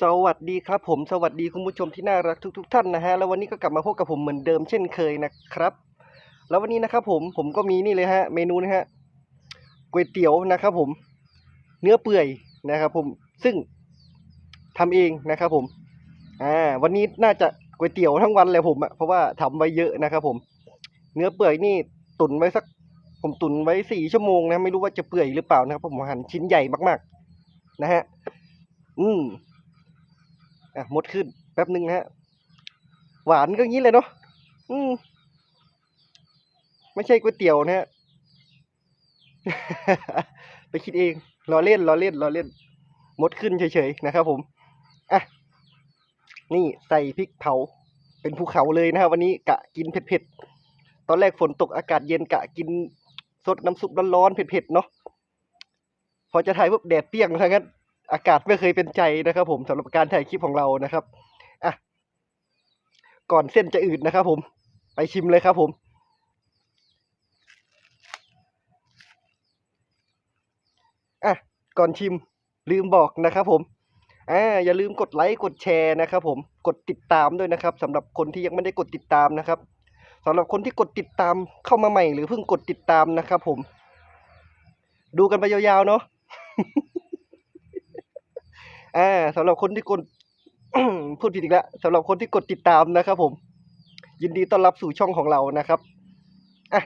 สวัสดีครับผมสวัสดีคุณผู้ชมที่น่ารักทุกๆท่านนะฮะแล้ววันนี้ก็กลับมาพบกับผมเหมือนเดิมเช่นเคยนะครับ แล้ววันนี้นะครับผมผมก็มีนี่เลยฮะเมนูนะฮะก๋วยเตี๋ยวนะครับผมเนื้อเปื่อยนะครับผมซึ่งทำเองนะครับผมอ่าวันนี้น่าจะก๋วยเตี๋ยวทั้งวันเลยผมอะเพราะว่าทำไว้เยอะนะครับผม เนื้อเปื่อยนี่ตุนไว้สัก ผมตุนไว้สี่ชั่วโมงนะไม่รู้ว่าจะเปื่อยหรือเปล่านะครับผมหั่นชิ้นใหญ่มากๆ นะฮะอืม อะหมดขึ้นแป๊บหนึ่งนะฮะ หวานก็งี้เลยเนาะอืมไม่ใช่ก๋วยเตี๋ยวนะฮะ ไปคิดเองล้อเล่นล้อเล่นล้อเล่นหมดขึ้นเฉยๆนะครับผม อะ นี่ใส่พริกเผา เป็นภูเขาเลยนะครับวันนี้กะกินเผ็ดๆ ตอนแรกฝนตกอากาศเย็นกะกินสดน้ำซุปร้อนๆเผ็ดๆเนาะพอจะถ่ายปุ๊บแดดเปรี้ยงทั้งนั้น อากาศไม่เคยเป็นใจนะครับ ผมสำหรับการถ่ายคลิปของเรานะครับอะก่อนเส้นจะอืดนะครับ ผม ไปชิมเลยครับ ผมอะก่อนชิมลืมบอกนะครับ ผมอ่าอย่าลืมกดไลค์กดแชร์นะครับ ผมกดติดตามด้วยนะครับสำหรับคนที่ยังไม่ได้กดติดตามนะครับสำหรับคนที่กดติดตามเข้ามาใหม่หรือเพิ่งกดติดตามนะครับ ผม ดูกันไปยาวๆเนาะ อ่าสำหรับคนที่กดพูดผิดอีกแล้วสำหรับคนที่กดติดตามนะครับ ผม ยินดีต้อนรับสู่ช่องของเรานะครับอะ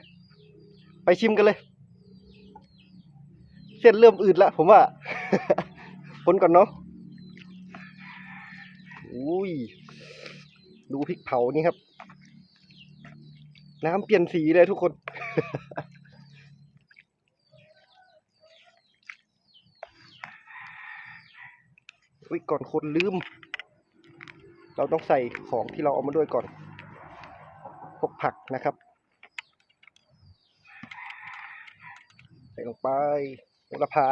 ไปชิมกันเลย เส้นเริ่มอืดล้วผมว่าคนก่อนเนาะอุ้ยดูพริกเผานี่ครับ น้ำเปลี่ยนสีเลยทุกคน อุ้ยก่อนคนลืม เราต้องใส่ของที่เราเอามาด้วยก่อน พวกผักนะครับ ใส่ลงไปโหระพา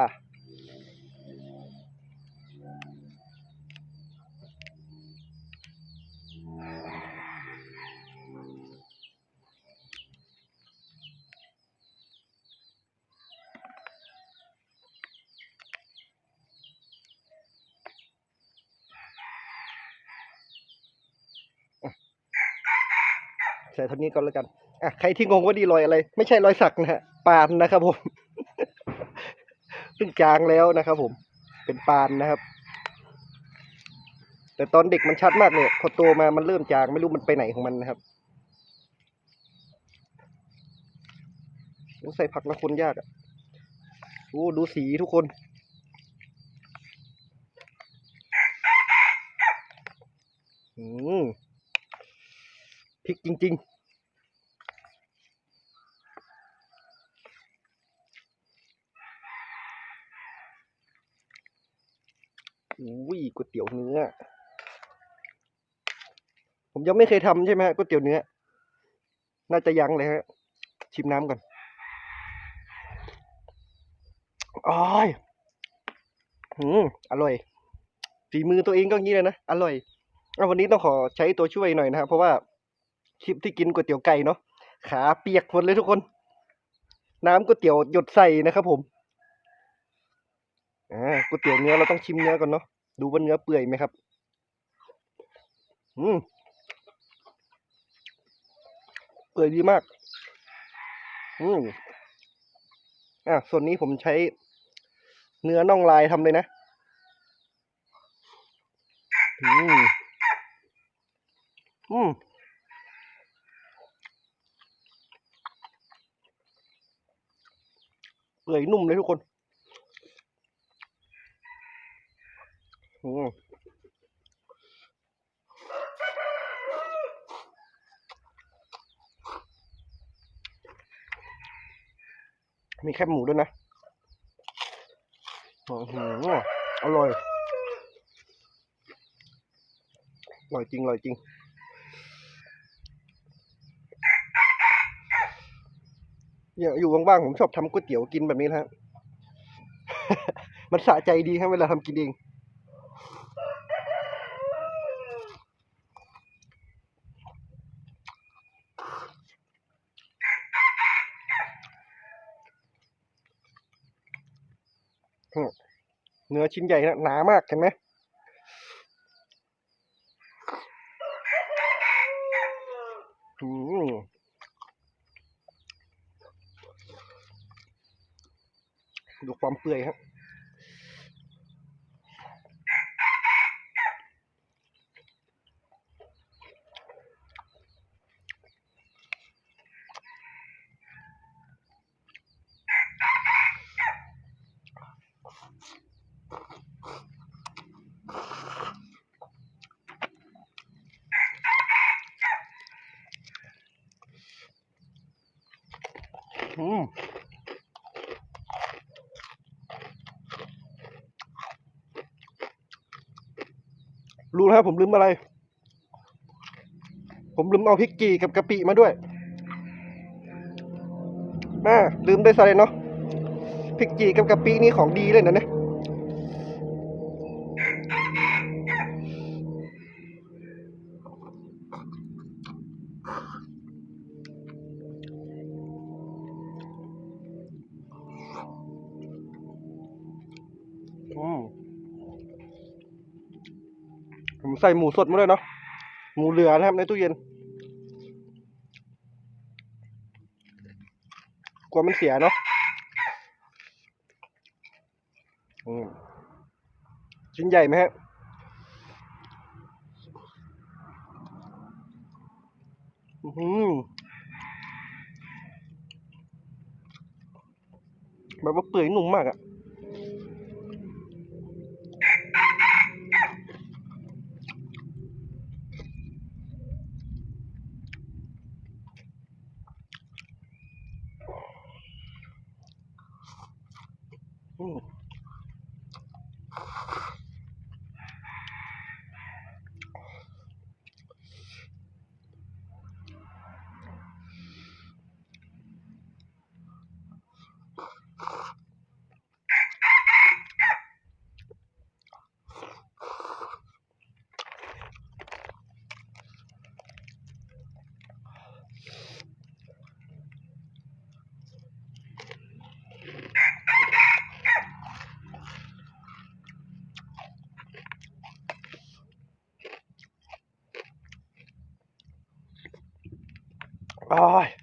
ใส่เท่านี้ก่อนแล้วกันอะใครที่งงว่าดีรอยอะไร ไม่ใช่รอยสักนะฮะปานนะครับผมซึ่งจางแล้วนะครับ ผม เป็นปานนะครับ แต่ตอนเด็กมันชัดมากเลยพอโตมามันเริ่มจางไม่รู้มันไปไหนของมันนะครับต้องใส่ผักละคนยากอะโอ้ดูสีทุกคนอืม พริกจริง ๆอุ้ยก๋วยเตี๋ยวเนื้อ ผมยังไม่เคยทำใช่ไหมฮะก๋วยเตี๋ยวเนื้อ น่าจะยังเลยฮะ ชิมน้ำก่อนอ้อยอืมอร่อย ฝีมือตัวเองก็งี้เลยนะ อร่อยเอาวันนี้ต้องขอใช้ตัวช่วยหน่อยนะครับเพราะว่า คลิปที่กินก๋วยเตี๋ยวไก่เนาะขาเปียกหมดเลยทุกคน น้ำก๋วยเตี๋ยวหยดใส่นะครับผมอ่าก๋วยเตี๋ยวเนื้อเราต้องชิมเนื้อก่อนเนาะดูว่าเนื้อเปื่อยไหมครับ อืมเปื่อยดีมาก อืมอะส่วนนี้ผมใช้เนื้อน่องลายทำเลยนะ อืม อืม ปื่อยนุ่มเลยทุกคนอืมมีแคบหมูด้วยนะอื้อหืออร่อย อร่อยจริง อร่อยจริง อย่าอยู่ว่างๆผมชอบทำก๋วยเตี๋ยวกินแบบนี้นะฮะมันสะใจดีครับเวลาทำกินเอง เนื้อชิ้นใหญ่นะหนามากเห็นไหมอืม ดูความเปื่อยฮะอืมรู้ ดูนะครับผมลืมอะไร ผมลืมเอาพริกจีกับกะปิมาด้วยแม่ลืมได้ซะเลยเนาะพริกจีกับกะปินี่ของดีเลยนะเนี่ย ใส่หมูสดมาด้วยเนาะหมูเหลือนะครับในตู้เย็นกลัวมันเสียเนาะชิ้นใหญ่ไหมฮะอือหือแบบว่าเปื่อยนุ่มมากอะอืม อ้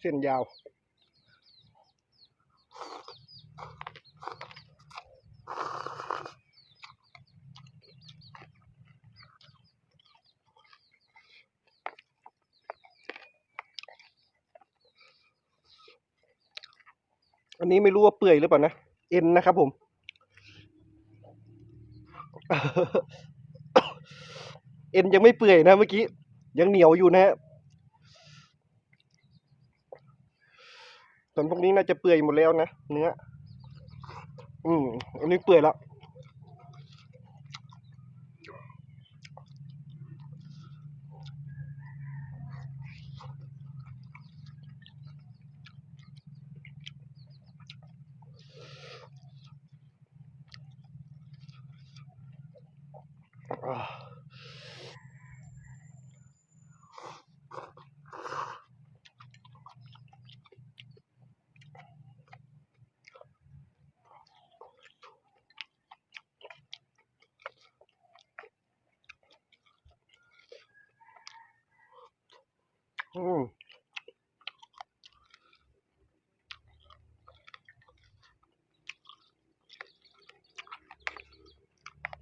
เส้นยาว อันนี้ไม่รู้ว่าเปื่อยหรือเปล่านะ เอ็นนะครับผมเอ็นยังไม่เปื่อยนะเมื่อกี้ ยังเหนียวอยู่นะฮะ ส่วนพวกนี้น่าจะเปื่อยหมดแล้วนะเนื้อ อืมอันนี้เปื่อยแล้วอ่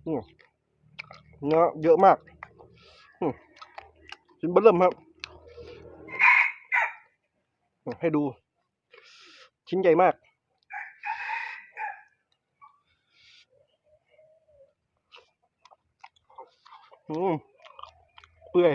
เนื้อเยอะมากชิ้นเบิ่มครับ ให้ดู ชิ้นใหญ่มาก อืมเปื่อย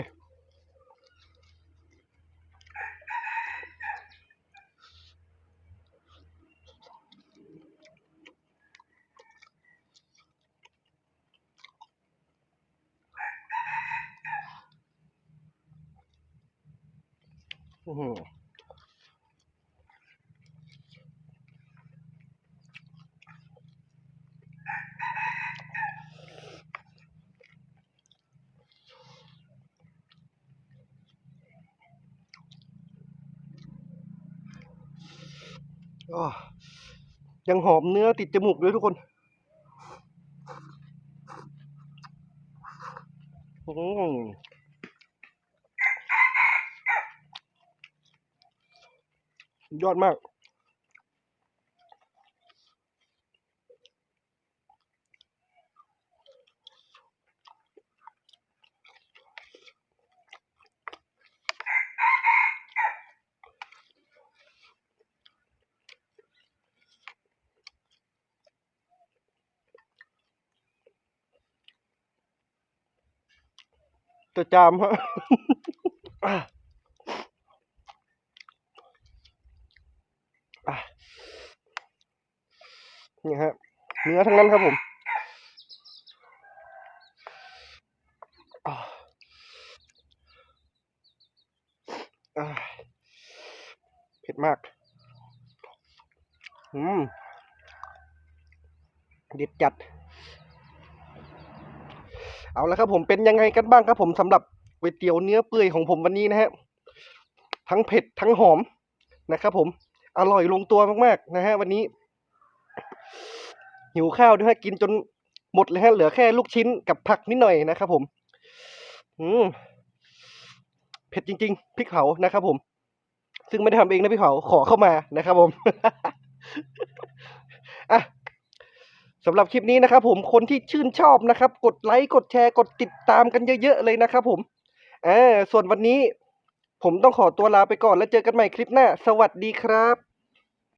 ยังหอมเนื้อติดจมูกด้วยทุกคนอยอดมาก จะจามฮะนี่ฮะเนื้อทั้งนั้นครับผมเผ็ดมาก อืมเด็ดจัด เอาละครับผมเป็นยังไงกันบ้างครับผมสำหรับก๋วยเตี๋ยวเนื้อเปื่อยของผมวันนี้นะฮะทั้งเผ็ดทั้งหอมนะครับผมอร่อยลงตัวมากๆนะฮะวันนี้ หิวข้าวด้วยฮะกินจนหมดเลยฮะเหลือแค่ลูกชิ้นกับผักนิดหน่อยนะครับผมอืมเผ็ดจริงๆพริกเผานะครับผม ซึ่งไม่ได้ทำเองนะพริกเผาขอเข้ามานะครับผมอะ สำหรับคลิปนี้นะครับผมคนที่ชื่นชอบนะครับ กดไลค์กดแชร์กดติดตามกันเยอะๆเลยนะครับผมเออส่วนวันนี้ ผมต้องขอตัวลาไปก่อนแล้วเจอกันใหม่คลิปหน้า สวัสดีครับ